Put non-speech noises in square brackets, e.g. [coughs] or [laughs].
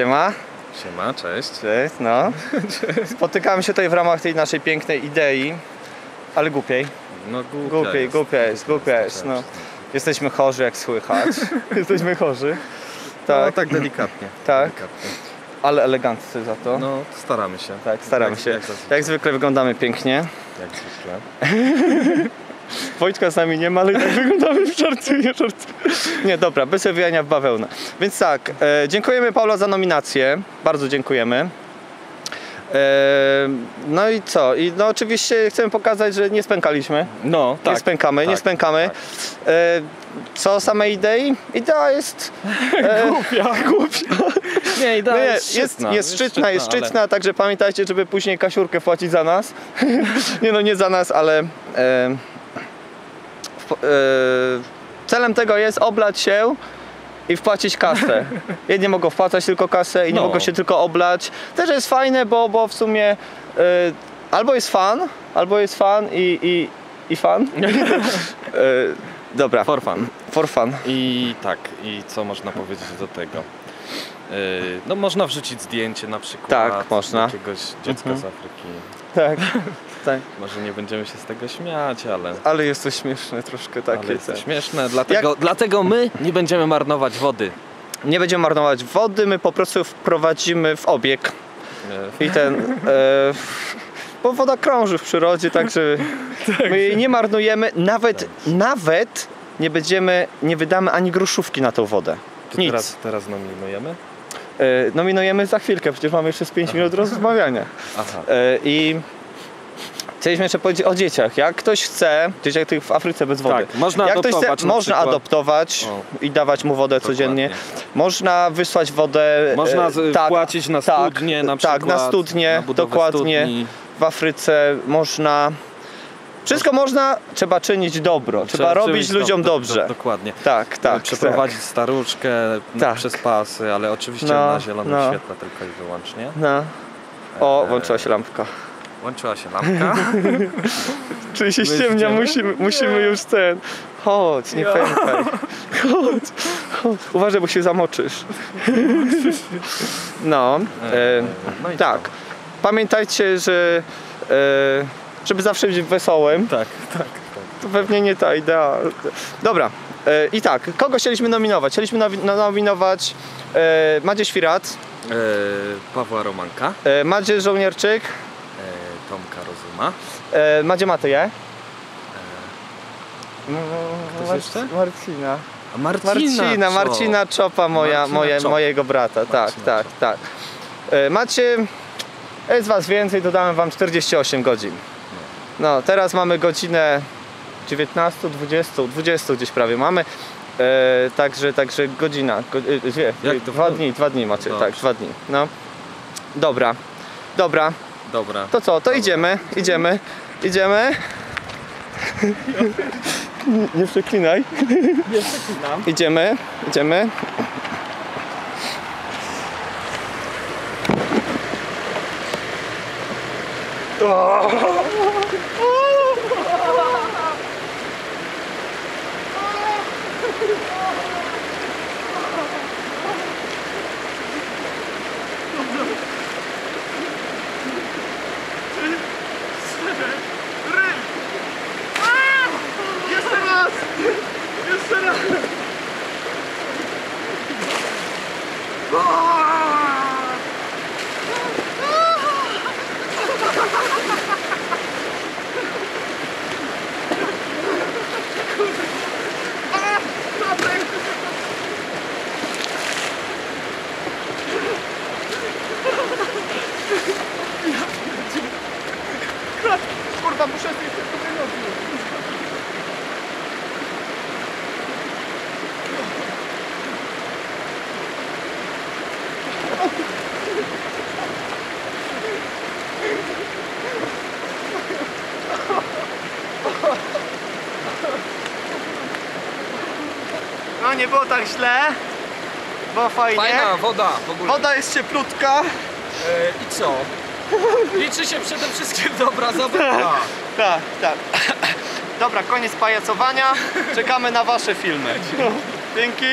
Siema. Siema, cześć. Cześć, no. [laughs] Spotykamy się tutaj w ramach tej naszej pięknej idei, ale głupiej. No głupia Głupiej, jest. głupia jest, głupia jest, no. Jesteśmy chorzy, jak słychać. [laughs] [laughs] Jesteśmy chorzy. Tak, No tak delikatnie. Tak. Delikatnie. ale eleganccy za to. No staramy się. Tak, staramy Jak- się. Jak. Jak zwykle wyglądamy pięknie. jak zwykle. Wojtka z nami nie ma, ale i tak wyglądamy w żarcie, nie żarcie. Nie, dobra, bez owijania w bawełnę. Więc tak, e, dziękujemy Paula za nominację. Bardzo dziękujemy. E, no i co? I no oczywiście chcemy pokazać, że nie spękaliśmy. No, nie tak. spękamy, nie tak, spękamy. E, co o samej idei? Idea jest e, [laughs] głupia. głupia. Nie, idea No nie, jest jest, szczytna. jest szczytna, jest ale- szczytna, także pamiętajcie, żeby później kasiurkę płacić za nas. [laughs] nie no, nie za nas, ale e, celem tego jest oblać się i wpłacić kasę. [laughs] Jedni mogą wpłacać tylko kasę, inni No. mogą się tylko oblać. Też jest fajne, bo, bo w sumie e, albo jest fan, albo jest fan i, i, i fan. [laughs] e, dobra, For fun. for fun. I tak, i co można powiedzieć do tego? Yy, no można wrzucić zdjęcie na przykład Tak, można. jakiegoś dziecka Mhm. z Afryki. Tak, [laughs] tak. Może nie będziemy się z tego śmiać, ale, Ale jest to śmieszne troszkę takie. ale jest to tak. śmieszne. Dlatego, dlatego my nie będziemy marnować wody. Nie będziemy marnować wody, my po prostu wprowadzimy w obieg Yy, i ten. E, bo woda krąży w przyrodzie, także my jej nie marnujemy, nawet, nawet nie będziemy, nie wydamy ani groszówki na tą wodę. to Nic. Teraz, teraz? E, nominujemy za chwilkę, przecież mamy jeszcze z 5 minut rozmawiania. Aha. E, I chcieliśmy jeszcze powiedzieć o dzieciach. Jak ktoś chce, dzieciach tych w Afryce bez wody. Tak, można Jak ktoś adoptować chce, na można przykład. adoptować O. i dawać mu wodę codziennie. Można wysłać wodę. Można e, z- tak, wpłacić na tak, studnie na przykład. Tak, na studnie, na dokładnie. Studni. W Afryce można. Wszystko można, trzeba czynić dobro. Trzeba, Trzeba robić czynić ludziom do- do- dobrze. Dokładnie. tak, tak. Przeprowadzić staruszkę na- Tak. przez pasy, ale oczywiście No, na zielonym no. świetle tylko i wyłącznie. Tak. No. O, Eee, włączyła się lampka. Włączyła się lampka. [laughs] Czyli się My ściemnia, musimy, musimy już ten. Chodź, nie pękaj. Chodź, chodź. Uważaj, bo się zamoczysz. No, e, no i tak. Pamiętajcie, że e, żeby zawsze być wesołym, Tak, tak. to pewnie nie ta idea. Dobra. E, I tak, kogo chcieliśmy nominować? Chcieliśmy nowi- no- nominować e, Madzie Świrat, E, Pawła Romanka, e, Madzie Żołnierczyk, e, Tomka Rozuma. e, Madzie Matyję. Ktoś Mar- jeszcze? Marcina. A Marcina, Marcina, co? Marcina Czopa, moja, Marcina moje, Czop. mojego brata. Tak, Marcina tak, tak. E, Macie, jest was więcej, dodałem wam 48 godzin. No, teraz mamy godzinę 19, 20, 20 gdzieś prawie mamy. E, także, także godzina, go, e, dwie, Jak to- dwa dni, dwa dni macie, Dobrze. tak, dwa dni. No. Dobra, dobra, Dobra. to co, to idziemy, idziemy, idziemy. Nie, [laughs] nie przeklinaj. Nie przeklinam. Idziemy, idziemy. Jeszcze No nie było tak źle. Było fajnie. Fajna woda w ogóle. Woda jest cieplutka. E, I co? [laughs] Liczy się przede wszystkim dobra zabawa. Tak, tak. [coughs] Dobra, koniec pajacowania. Czekamy na wasze filmy. Dzięki.